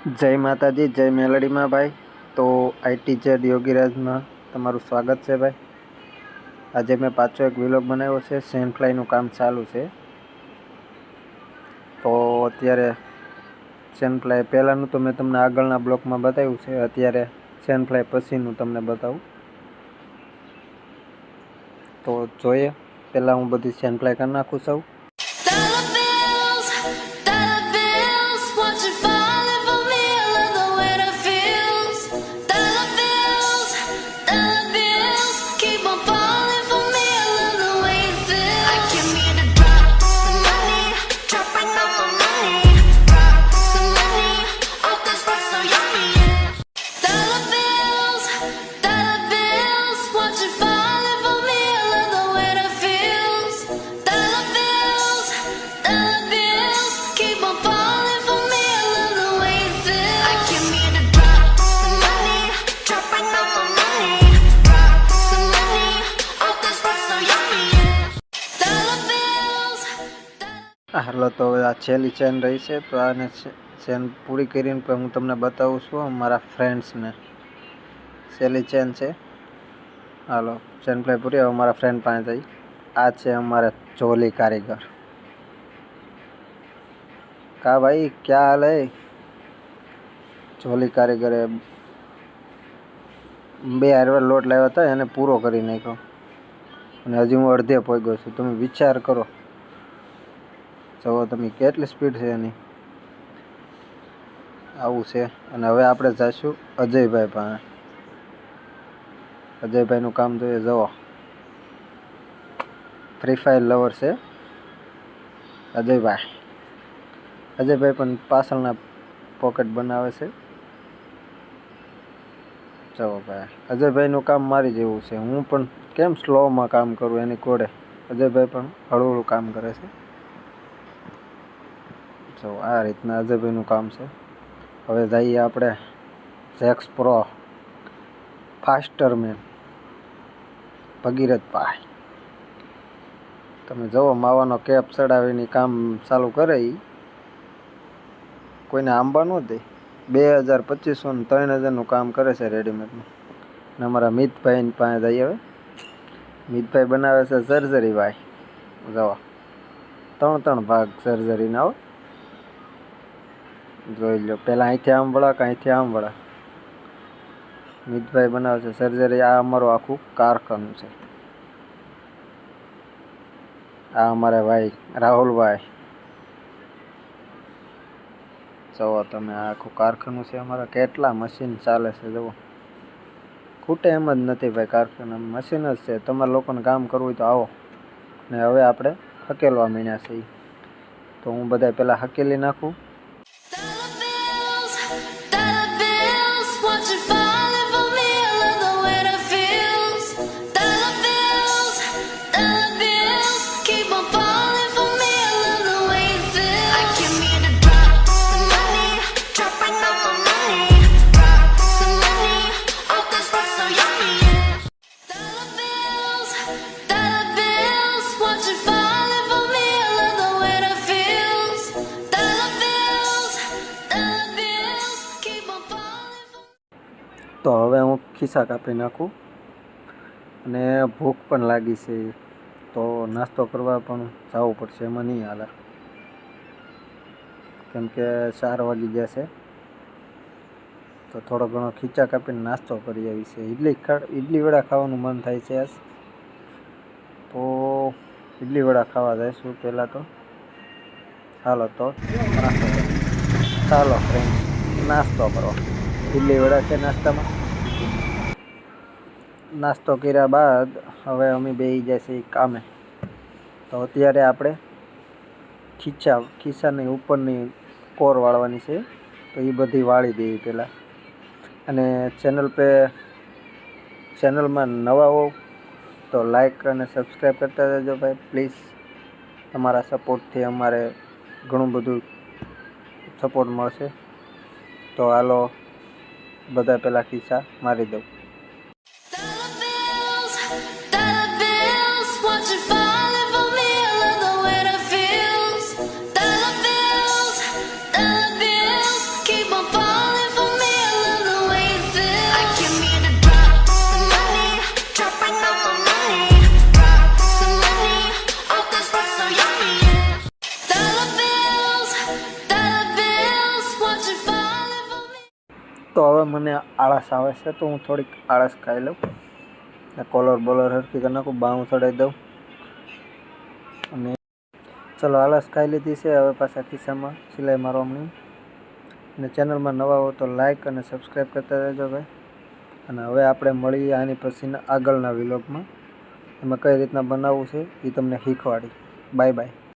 જય માતાજી, જય મેલડીમાં ભાઈ. તો આઈટી જેડ યોગીરાજમાં તમારું સ્વાગત છે ભાઈ. આજે મેં પાછો એક વિલોગ બનાવ્યો છે સેનફ્લાયનું કામ ચાલુ છે. તો અત્યારે સેનફ્લાય પહેલાંનું તો મેં તમને આગળના બ્લોકમાં બતાવ્યું છે, અત્યારે સેનફ્લાય પછીનું તમને બતાવું. તો જોઈએ, પહેલાં હું બધી સેનફ્લાય કરી નાખું સૌ. હાલો તો હવે આ છેલ્લી ચેન રહી છે, તો આને ચેન પૂરી કરીને પણ હું તમને બતાવું છું મારા ફ્રેન્ડ્સને છેલ્લી ચેન છે. હાલો ચેન પ્લે પૂરી, હવે મારા ફ્રેન્ડ પાસે જઈ. આ છે અમારા ચોલી કારીગર. કા ભાઈ, ક્યાં હાલે? ચોલી કારીગરે બે હારવાર લોટ લાવ્યા હતા એને પૂરો કરી નાખ્યો. અને હજી હું અડધે પહોંચ્યો છું. તમે વિચાર કરો. જુઓ તમે કેટલી સ્પીડ છે એની. આવું છે. અને હવે આપણે જઈશું અજયભાઈ પાસે. અજયભાઈનું કામ જોઈએ, જુઓ. ફ્રી ફાયર લવર છે. અજયભાઈ. અજયભાઈ પણ પાછળના પોકેટ બનાવે છે. જુઓ ભાઈ, અજયભાઈનું કામ મારી જેવું છે. હું પણ કેમ સ્લોમાં કામ કરું એની કોડે? અજયભાઈ પણ હળવું હળવું કામ કરે છે. જો આ રીતના અજયભાઈનું કામ છે. હવે જઈએ આપણે Zex pro faster man Bhagirathbhai તમે જુઓ, માવાનો કેપ ચડાવીને કામ ચાલુ કરે ઈ. કોઈને આંબા ન દે. બે હજાર પચીસો ને ત્રણ હજારનું કામ કરે છે રેડીમેડનું ને અમારા મિતભાઈ પાસે જઈએ હવે. મિતભાઈ બનાવે છે સર્જરી ભાઈ. જવા ત્રણ ત્રણ ભાગ સર્જરીના હો. જોઈ લો પહેલાં અહીંથી આમ વળા કે અહીંથી આમ વળા મિતભાઈ બનાવે છે સર્જરી આ અમારું આખું કારખાનું છે. આ અમારા ભાઈ રાહુલભાઈ. જુઓ તમે, આ આખું કારખાનું છે અમારા. કેટલા મશીન ચાલે છે, જુઓ. ખૂટે એમ જ નથી ભાઈ કારખાના. મશીન જ છે. તમારે લોકોને કામ કરવું હોય તો આવો. ને હવે આપણે હકેલવા માંડ્યા છીએ. તો હું બધા પહેલાં હકેલી નાખું. તો હવે હું ખિસ્સા કાપી નાખું અને ભૂખ પણ લાગી છે, તો નાસ્તો કરવા પણ જવું પડશે, એમાં નહીં હાલે. કેમ કે ચાર વાગી ગયા છે, તો થોડો ઘણો ખીચા કાપીને નાસ્તો કરી આવી છે. ઇડલી ઇડલી વડા ખાવાનું મન થાય છે આજ. તો ઇડલી વડા ખાવા જઈશું પહેલાં તો. હાલો તો ચાલો ફ્રેન્ડ નાસ્તો કરો. ઇડલી વડા છે નાસ્તામાં. નાસ્તો કર્યા બાદ હવે અમે જાય છે કામે. તો અત્યારે આપણે ખીચા ખીસ્સાની ઉપરની કોર વાળવાની છે. તો એ બધી વાળી દેવી પહેલાં અને ચેનલ પે, ચેનલમાં નવા હોવ તો લાઈક અને સબસ્ક્રાઈબ કરતા જજો ભાઈ. પ્લીઝ તમારા સપોર્ટથી અમારે ઘણું બધું સપોર્ટ મળશે. તો હાલો બધા પહેલાં ખિસ્સા મારી દઉં. હવે મને આળસ આવે છે, તો હું થોડીક આળસ ખાઈ લઉં. કોલર બોલર હરખી કરી નાખું બાઉં ચડાવી દઉં. અને ચલો, આળસ ખાઈ લીધી છે, હવે પાછા ખિસ્સામાં સિલાઈ મારવાની. અને ચેનલમાં નવા હો તો લાઈક અને સબસ્ક્રાઈબ કરતા રહેજો ભાઈ. અને હવે આપણે મળીએ આની પછીના આગળના વિલોગમાં એમાં કઈ રીતના બનાવવું છે, એ તમને શીખવાડી. Bye bye